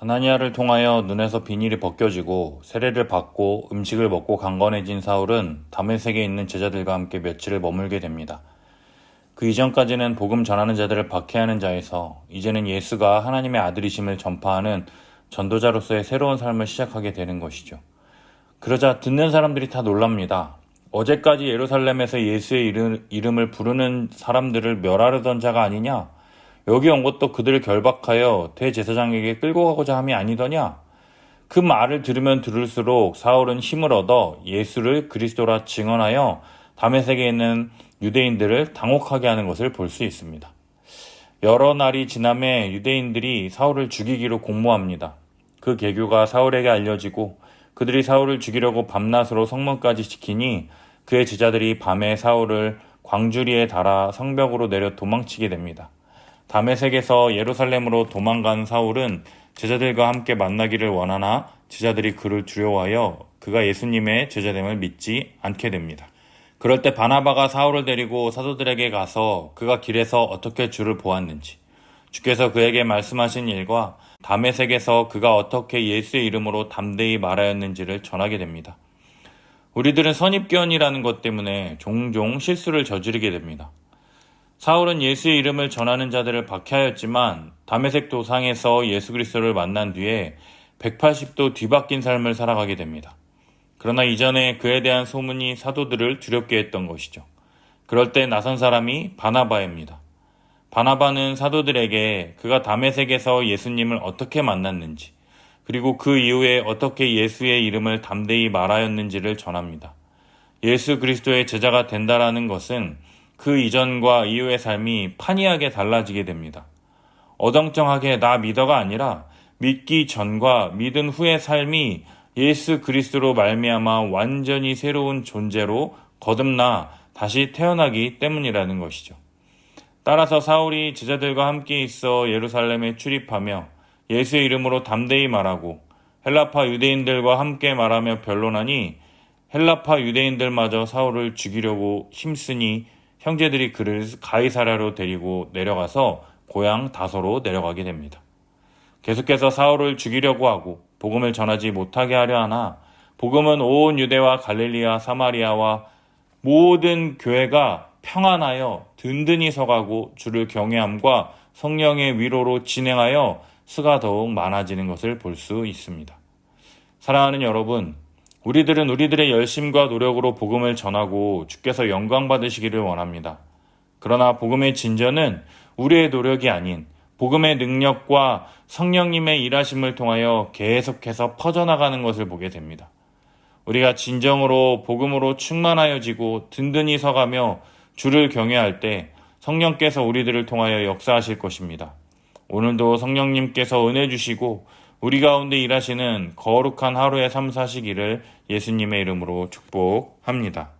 하나니아를 통하여 눈에서 비닐이 벗겨지고 세례를 받고 음식을 먹고 강건해진 사울은 다메섹에 있는 제자들과 함께 며칠을 머물게 됩니다. 그 이전까지는 복음 전하는 자들을 박해하는 자에서 이제는 예수가 하나님의 아들이심을 전파하는 전도자로서의 새로운 삶을 시작하게 되는 것이죠. 그러자 듣는 사람들이 다 놀랍니다. 어제까지 예루살렘에서 예수의 이름, 이름을 부르는 사람들을 멸하려던 자가 아니냐? 여기 온 것도 그들을 결박하여 대제사장에게 끌고 가고자 함이 아니더냐? 그 말을 들으면 들을수록 사울은 힘을 얻어 예수를 그리스도라 증언하여 다메섹에 있는 유대인들을 당혹하게 하는 것을 볼 수 있습니다. 여러 날이 지남에 유대인들이 사울을 죽이기로 공모합니다. 그 계교가 사울에게 알려지고 그들이 사울을 죽이려고 밤낮으로 성문까지 지키니 그의 제자들이 밤에 사울을 광주리에 달아 성벽으로 내려 도망치게 됩니다. 다메섹에서 예루살렘으로 도망간 사울은 제자들과 함께 만나기를 원하나 제자들이 그를 두려워하여 그가 예수님의 제자됨을 믿지 않게 됩니다. 그럴 때 바나바가 사울을 데리고 사도들에게 가서 그가 길에서 어떻게 주를 보았는지 주께서 그에게 말씀하신 일과 다메섹에서 그가 어떻게 예수의 이름으로 담대히 말하였는지를 전하게 됩니다. 우리들은 선입견이라는 것 때문에 종종 실수를 저지르게 됩니다. 사울은 예수의 이름을 전하는 자들을 박해하였지만 다메섹 도상에서 예수 그리스도를 만난 뒤에 180도 뒤바뀐 삶을 살아가게 됩니다. 그러나 이전에 그에 대한 소문이 사도들을 두렵게 했던 것이죠. 그럴 때 나선 사람이 바나바입니다. 바나바는 사도들에게 그가 다메섹에서 예수님을 어떻게 만났는지, 그리고 그 이후에 어떻게 예수의 이름을 담대히 말하였는지를 전합니다. 예수 그리스도의 제자가 된다라는 것은 그 이전과 이후의 삶이 판이하게 달라지게 됩니다. 어정쩡하게 나 믿어가 아니라 믿기 전과 믿은 후의 삶이 예수 그리스도로 말미암아 완전히 새로운 존재로 거듭나 다시 태어나기 때문이라는 것이죠. 따라서 사울이 제자들과 함께 있어 예루살렘에 출입하며 예수의 이름으로 담대히 말하고 헬라파 유대인들과 함께 말하며 변론하니 헬라파 유대인들마저 사울을 죽이려고 힘쓰니 형제들이 그를 가이사라로 데리고 내려가서 고향 다소로 내려가게 됩니다. 계속해서 사울을 죽이려고 하고 복음을 전하지 못하게 하려 하나 복음은 온 유대와 갈릴리아 사마리아와 모든 교회가 평안하여 든든히 서가고 주를 경외함과 성령의 위로로 진행하여 수가 더욱 많아지는 것을 볼 수 있습니다. 사랑하는 여러분, 우리들은 우리들의 열심과 노력으로 복음을 전하고 주께서 영광 받으시기를 원합니다. 그러나 복음의 진전은 우리의 노력이 아닌 복음의 능력과 성령님의 일하심을 통하여 계속해서 퍼져나가는 것을 보게 됩니다. 우리가 진정으로 복음으로 충만하여지고 든든히 서가며 주를 경외할 때 성령께서 우리들을 통하여 역사하실 것입니다. 오늘도 성령님께서 은혜 주시고 우리 가운데 일하시는 거룩한 하루의 삶 사시기를 예수님의 이름으로 축복합니다.